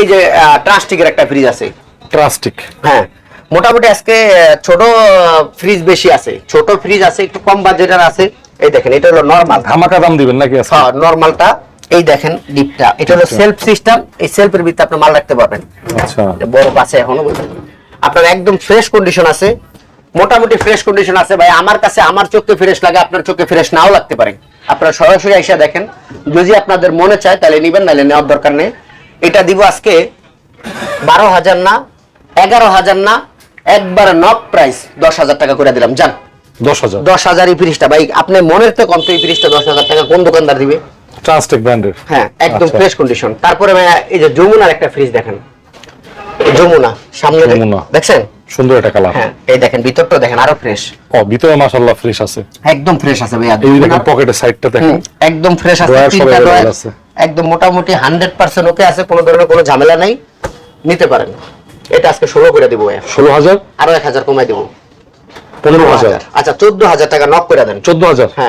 এই যে ট্রাস্টিকের একটা ফ্রিজ আছে। প্লাস্টিক হ্যাঁ। মোটামুটি আজকে ছোট ফ্রিজ বেশি আছে। ছোট ফ্রিজ আছে একটু কম বাজেটের আছে। এই দেখেন এটা হলো নরমাল ধামাকা দাম দিবেন নাকি হ্যাঁ নরমালটা এই দেখেন ডিপটা এটা হলো সেলফ সিস্টেম এই সেলফের ভিতরে আপনি মাল রাখতে পারবেন। আচ্ছা। বরফ আছে এখনও আপনার একদম ফ্রেশ কন্ডিশন আছে। মোটামুটি ফ্রেশ কন্ডিশন আছে। ভাই আমার কাছে আমার চোখে ফ্রেশ লাগে আপনার চোখে ফ্রেশ নাও লাগতে পারে। আপনারা সরাসরি এসে দেখেন। যদি আপনাদের মনে চায় তাহলে নিবেন নাহলে নেওয়ার দরকার নেই। এটা দিব আজকে বারো হাজার না এগারো হাজার না একবার নক প্রাইস দশ হাজার টাকা করে দিলাম যান। দশ হাজার। দশ হাজার এই ফ্রিজটা ভাই আপনি মনের তো কম তো এই ফ্রিজটা দশ হাজার টাকা কোন দোকানদার দিবে? ট্রান্সটেক ব্র্যান্ডের হ্যাঁ একদম আচ্ছা। ফ্রেশ কন্ডিশন তারপরে এই যে যমুনার একটা ফ্রিজ দেখেন। যমুনা সামনে দেখ- দেখছেন? সুন্দর একটা কালার হ্যাঁ এই দেখেন ভিতরটা দেখেন আরও ফ্রেশ ও ভিতরে মাশাআল্লাহ ফ্রেশ আছে। একদম ফ্রেশ আছে ভাইয়া পকেটের সাইডটা দেখেন। একদম ফ্রেশ আছে তিনটা আছে। একদম মোটামুটি হান্ড্রেড পার্সেন্ট ওকে আছে কোনো ধরনের কোনো ঝামেলা নাই। নিতে পারেন। এটা আজকে ষোলো করে দিব ষোলো হাজার? আরও এক হাজার কমাই দেবো। পনেরো হাজার। আচ্ছা চোদ্দ হাজার টাকা নক করে দেন। চোদ্দ হাজার? হ্যাঁ।